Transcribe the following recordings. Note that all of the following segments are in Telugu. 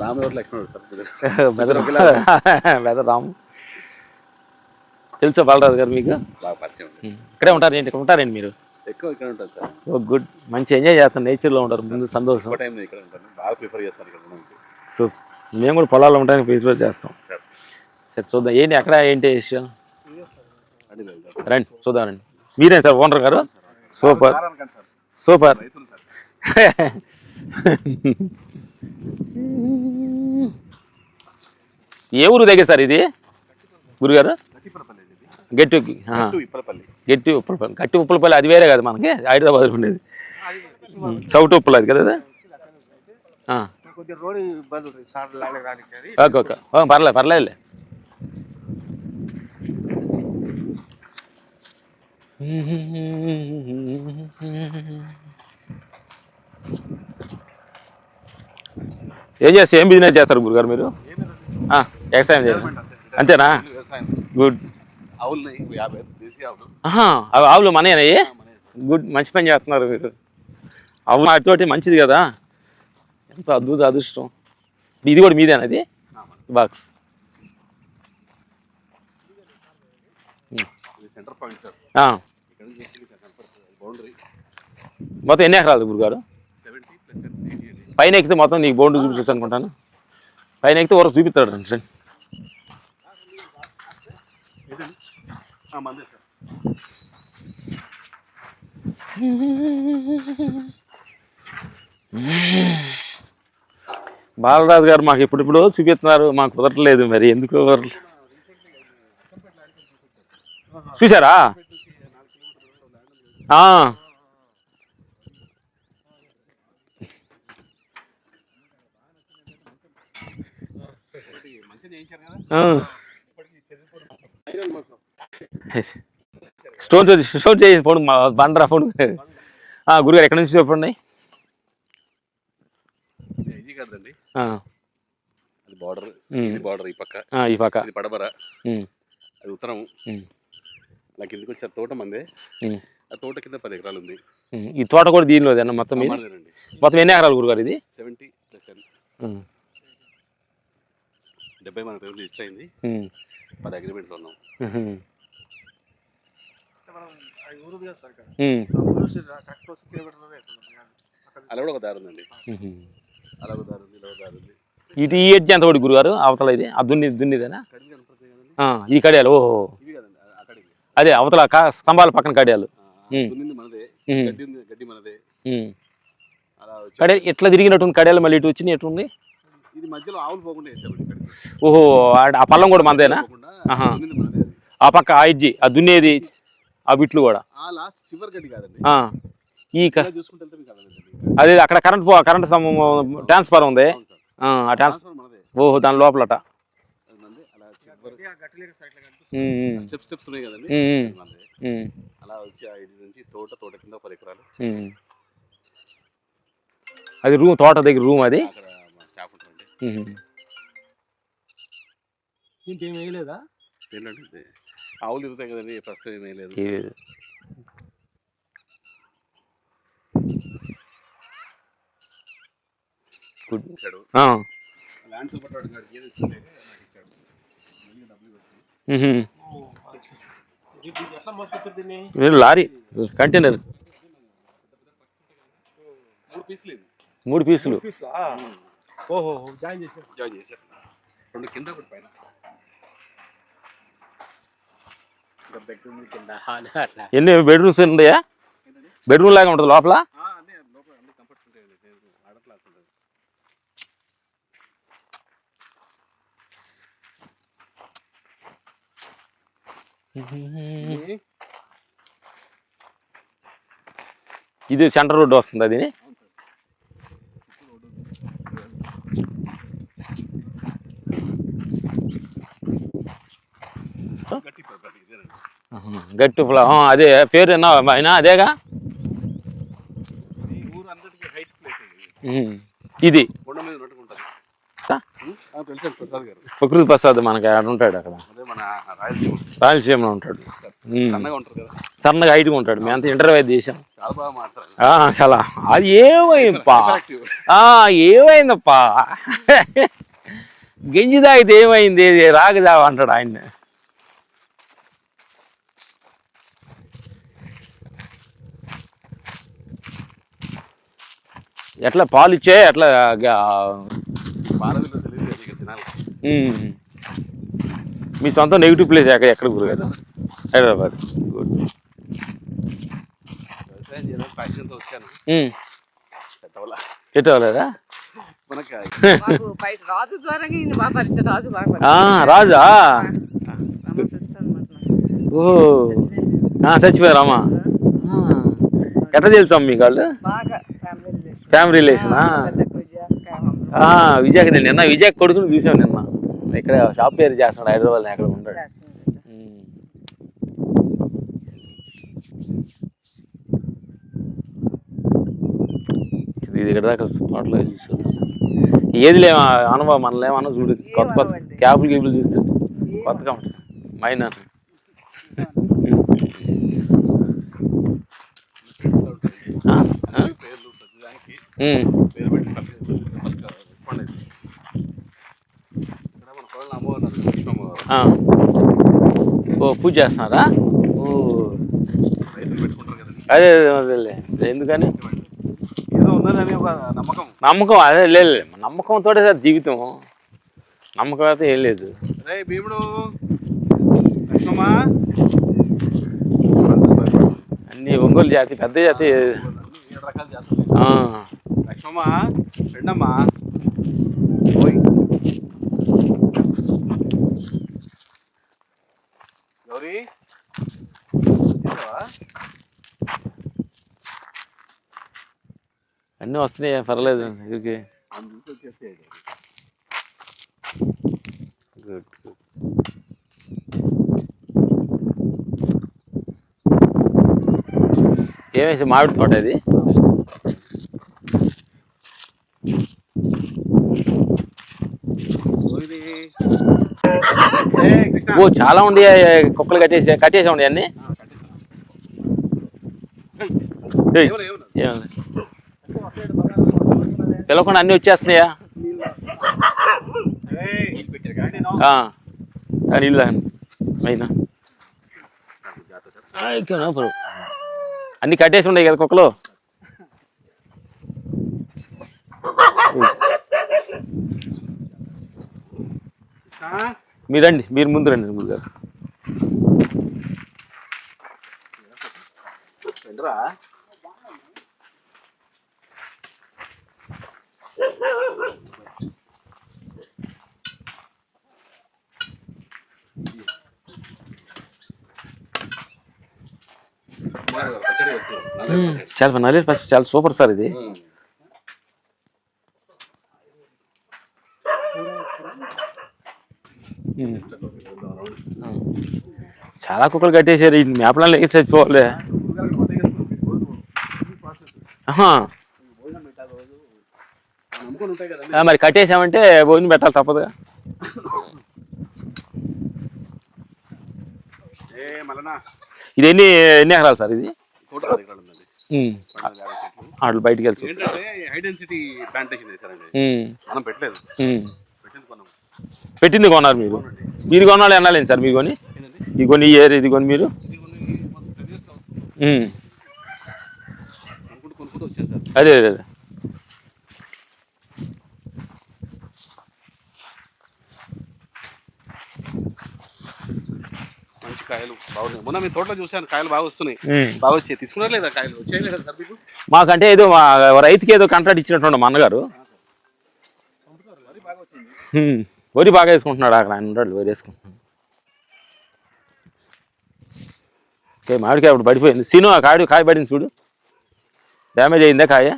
రామ్ ఎవరు లెక్క సార్? బెదర్ బెదర్ రామ్. తెలుసా బాలరాజు గారు మీకు? బాగా పరిచయం ఉంది. ఇక్కడే ఉంటారు ఏంటి? ఇక్కడ ఉంటారండి మీరు? ఎక్కువ ఇక్కడ ఉంటుంది సార్. ఓ గుడ్. మంచి ఎంజాయ్ చేస్తారు. నేచర్లో ఉంటారు. ముందు సంతోషం. ఎక్కువ టైం ఇక్కడ ఉంటాను. బాగా ప్రిఫర్ చేస్తాను ఇక్కడ నుంచి సో మేము కూడా పొలాల్లో ఉండడానికి ప్రిఫర్ చేస్తాం. సార్. సరే చూద్దాం. ఏంటి? ఎక్కడ ఏంటి విషయం. రండి చూద్దాం రండి. మీరేం సార్? ఓనర్ గారు? సూపర్. సూపర్. ఏ ఊరు దగ్గర సార్ ఇది? గురుగారు? గట్టిపరపల్లి ఇది గట్టి ఆ, గట్టు ఇప్పలపల్లి గట్టి ఉప్పలపల్లి గట్టి ఉప్పలపల్లి అది వేరే కదా మనకి హైదరాబాద్ ఉండేది. సౌట్ ఉప్పలు అది కదా అది? ఆ, కొద్దిగా రోడ్ ఇబ్బంది ఉంటుంది సార్ లాగా రానికి అది. Okay okay. ఓ, పర్లేదు పర్లేదులే. ఏం చేస్తే ఏం బిజినెస్ చేస్తారు గురుగారు మీరు? వ్యవసాయం చేయాలి అంతేనా? గుడ్ అవి ఆవులు మనయేనాయి మన గుడ్ మంచి పని చేస్తున్నారు మీరు. అవు వాటితోటి మంచిది కదా. ఎంత అద్భుత అదృష్టం. ఇది కూడా మీదేనా అది బాక్స్ మొత్తం ఎన్ని ఎకరాలు గురుగారు? పైన ఎక్కితే మొత్తం నీకు బౌండరీ చూపించచ్చు అనుకుంటాను. పైన ఎక్కితే వరకు చూపిస్తాడు రండి రండి. బాలరాజు గారు మాకు ఇప్పుడిప్పుడు చూపిస్తున్నారు మాకు కుదరట్లేదు మరి ఎందుకు కుదరట్లేదు చూసారా ఆ. ఒకటి మంచిగా చేయించారు కదా ఆ. స్టోన్ స్టోన్ చేసి ఫోన్ బండరా ఫోన్. ఆ, గురుగారు ఎక్కడి నుంచి చెప్పండి బార్డర్ బార్డర్ ఈ పక్క. ఆ, ఈ పక్క. ఇది పడబర. ఉమ్, అది ఉత్తరం. ఉమ్, అలా కిందకి వచ్చే తోట మందే ఆ తోట కింద పది ఎకరాలు ఉంది. ఈ తోట కూడా దీనిలో అన్న మొత్తం మొత్తం ఎన్ని ఎకరాలు గురుగారు ఇది? Seventy plus ten. డెబ్బై మన పేరు రిజిస్టర్ అయింది పది అగ్రిమెంట్స్ ఉన్నాం. అలా కూడా ఒక దారి ఉందండి. అలా ఒక దారి ఉంది ఇలా ఒక దారి ఉంది. ఇటు ఈ ఎడ్జ్ ఎంత ఒకటి గురుగారు? అవతల ఇది? ఆ దున్ని దున్నిదేనా? ఈ కడియాలు ఓహో. అదే అవతల కా- స్తంభాల పక్కన కడియాలు. కడే ఎట్లా తిరిగినట్టుంది? కడియాలు మళ్ళీ ఇటు వచ్చి ఎట్టుంది ఇది మధ్యలో ఆవులు పోకుండా వేసామండి ఓహో ఆ- పల్లం కూడా మనదేనా పోకుండా ఆహా. దున్నింది మనదే అది. ఆ పక్క ఆ ఎడ్జి ఆ దున్నేది ఆ బిట్లు కూడా? ఆ లాస్ట్ చివరి గడ్డి కాదండి. ఆ, ఈ క- ఇలా చూసుకుంటే వెళ్తే మీకు అర్థమవుతుంది అదే అక్కడ కరెంట్ పో కరెంట్ ట్రాన్స్ఫర్ ఉంది. అవును సార్. ఆ, ఆ ట్రాన్స్ ట్రాన్స్ఫర్ మనదే. ఓహో దాని లోపలట. అది మనదే అలా చివరి గట్టి లేక సైడ్ కనిపిస్తుంది. ఉమ్, ఉమ్, స్టెప్స్ స్టెప్స్ ఉన్నాయి కదండి. ఉమ్, ఉమ్, అది మనదే ఉమ్, అలా వచ్చి ఆ ఇది నుంచి తోట తోట కింద పది ఎకరాలు. ఉమ్. అది రూమ్ తోట దగ్గర రూమ్ అది? అక్కడ. ఇంకేం వేయలేదా? ఏంటంటే ఆవులు తిరుగుతాయి కదండి ప్రస్తుతం ఏమీ లేదు. ఇది- గుడ్. ఇచ్చాడు. ఆ, ల్యాండ్ సూపర్ టాడ్ గాడికి ఏది ఇచ్చిండే. నాకు ఇచ్చాడు. మళ్ళీ డబ్బులు పెట్టి ఉహుం. ఇది ఎట్లా మోసుకొచ్చారు దీన్ని? ఇది లారీ కంటైనర్. మూడు పీసులు మూడు పీసులు. పీస్లా? ఓహో జాయిన్ చేశారు జాయిన్ చేశారు రెండు కింద ఒకటి పైన. బెడ్రూమ్ కింద హాల్ అట్లా. ఎన్ని బెడ్రూమ్స్ ఉన్నాయా? బెడ్రూమ్ లాగా ఉంటుంది లోపల? అన్నీ లోపల అన్ని కంఫర్ట్స్ ఉంటాయి. ఆడట్లా అసలు ఇది? సెంటర్ రోడ్ వస్తుంది అది అవును సార్ గట్టి పద్ధతి ఇదేనండి గట్టి ఆ, అదే పేరు అయినా అదేగా? ఇది. ప్రకృతి ప్రసాద్ మనకి ఆడ ఉంటాడు అక్కడ. రాయలసీమలో ఉంటాడు. సన్నగా హైట్గా ఉంటాడు. మేము అంత ఇంటర్వ్యూ చేసాం చాలా అది ఏమైందప్పా? ఏమైందప్పా? గింజి తాగితే ఏమైంది? రాగదావా అంటాడు ఆయన ఎట్లా పాలు ఇచ్చే ఎట్లా. మీ సొంత నెగిటివ్ ప్లేస్ ఎక్కడ ఎక్కడ గురు కదా? హైదరాబాద్. గుడ్. సెట్ అవ్వలేదా మనకి? మాకు బయట రాజు రాజు బాగా ఆ, పరిచయం. రాజా? రమ సిస్టర్ అనమాట నాకు. ఓ ఆ, చచ్చిపోయారమ్మా ఆ. ఎట్లా తెలుసా మీకు వాళ్ళు? బాగా ఫ్యామిలీ రిలేషన్ విజయకి నేను నిన్న విజయ్ కొడుకుని చూసాం నిన్న. ఇక్కడ షాప్ పేరు చేస్తున్నాడు హైదరాబాద్ ఎక్కడ ఉంటాడు. ఇది ఇక్కడ దాకా తోటలో చూసాడు ఏది లేవు అనుభవం మనలో ఏమన్నా చూడు. కొత్త కొత్త. క్యాబులు గీబులు చూస్తుంటే కొత్తగా ఉంటుంది మైనా ఆ? ఆ? పేర్లు ప్రతిదానికి ఉమ్. పేరు పెట్టి రెస్పాండ్ అయింది ఇక్కడ మన కోళ్ళ అమ్మవారు ఉన్నారు, కృష్ణ అమ్మవారు ఆ. ఓ పూజ చేస్తున్నారా? ఓ అదే అదేలే ఎందుకని? ఒక నమ్మకం నమ్మకం అదే లేదు నమ్మకంతో సార్ జీవితం. నమ్మకం అయితే ఏం లేదు. భీముడు అన్ని ఒంగోలు జాతి పెద్ద జాతి. లక్ష్మమ్మా రెండమ్మా. ఓయ్. గౌరీ? అన్నీ వస్తున్నాయి పర్లేదు. ఇదికి గుడ్ గుడ్. ఏమేసి మామిడి తోట అది ఓ చాలా ఉండి కుక్కలు కట్టేసి కట్టేసి ఉండి అన్ని? పిలవకుండా అన్నీ వచ్చేస్తున్నాయా? నీళ్ళు. అయినా. అన్ని కట్టేసి ఉన్నాయి కదా కుక్కలు? కృష్ణ, మీరు రండి మీరు ముందు రండి ముందు గారు. చాలా నల్లేరు ఫస్ట్ చాలా సూపర్ సార్ ఇది ఉమ్. చాలా కుక్కలు కట్టేశారు. ఈ మేపలను లేక చచ్చిపోవాలి మరి కట్టేసామంటే భోజనం పెట్టాలి తప్పదుగా. ఏ మళ్ళనా ఇది ఎన్ని ఎకరాలు సార్ ఇది. వాళ్ళు బయటికి వెళ్తారు. మనం పెట్టలేదు. పెట్టింది కొన్నాం పెట్టింది కొన్నారు మీరు? మీరు కొనాలి అనాలేండి సార్ మీరు కొని? ఇది కొని ఈ ఏరియా ఇది కొని మీరు? అదే అదే అదే. మంచి కాయలు బాగున్నాయి. మొన్న మీ తోటలో కాయలు బాగా వస్తున్నాయి. బాగా వచ్చాయి. తీసుకున్నారు లేదా కాయలు? సార్ మీకు? మాకంటే ఏదో మా రైతుకి ఏదో కాంట్రాక్ట్ ఇచ్చినట్టు మా అన్నగారు. బాగా వచ్చింది. వరి బాగా వేసుకుంటున్నాడు అక్కడ ఆయన ఉంటాడు వరి వేసుకుంటున్నాడు. ఓకే మామిడికాయ ఇప్పుడు పడిపోయింది. సీను ఆ కాయ కాయ పడింది చూడు. డ్యామేజ్ అయిందా కాయ?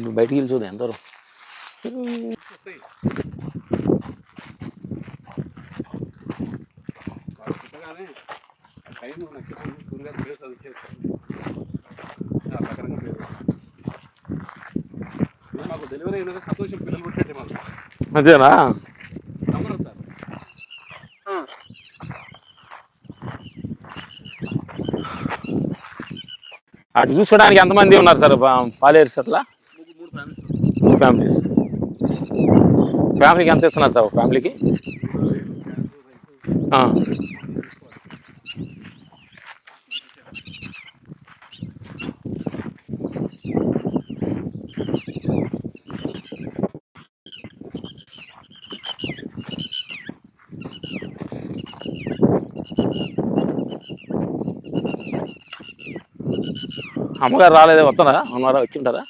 నువ్వు బయటికి వెళ్ళి చూడు ఎంత దూరం వస్తాయి వాళ్ళు పుట్టగానే ఆ టైం నక్షత్రం ప్లేస్ అది ఇది మాకు డెలివరీ సంతోషం పిల్లలు మాకు అదేనా నమ్మరు సార్ అటు చూసుకోవడానికి ఎంతమంది ఉన్నారు సార్? పాలేరు మూడు ఫ్యామిలీస్. మూడు ఫ్యామిలీస్. ఫ్యామిలీకి ఎంత ఇస్తున్నారు సార్ ఫ్యామిలీకి? అమ్మగారు రాలేదే వస్తారా ఉన్నారా? వచ్చి ఉంటారా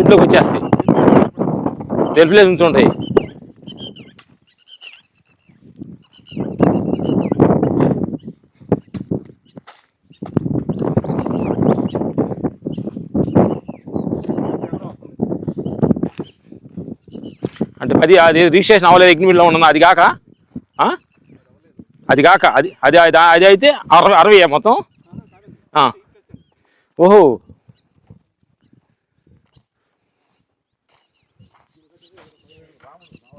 ఇంట్లోకి షెడ్లోకి వచ్చేస్తాయి తెలుపులేదు ఉంచుంటాయి అంటే అది అది రిజిస్ట్రేషన్ అవ్వలేదు అగ్నిమిట్లో ఉన్నా అది కాక? అది కాక అది అది అది అది అయితే అరవై అరవై మొత్తం? ఓహో ఎంపీహెచ్ పక్కన మోడల్ వేస్తున్నాడు హాఫ్ జంప్ చేసి జంప్ చేస్తారు సార్ ఉహు. తెలు- ఇద్దరు ఒక దగ్గర పెట్టుకొని నానా ఆ ఏ బలం బుజ్జి రెండవ రెండు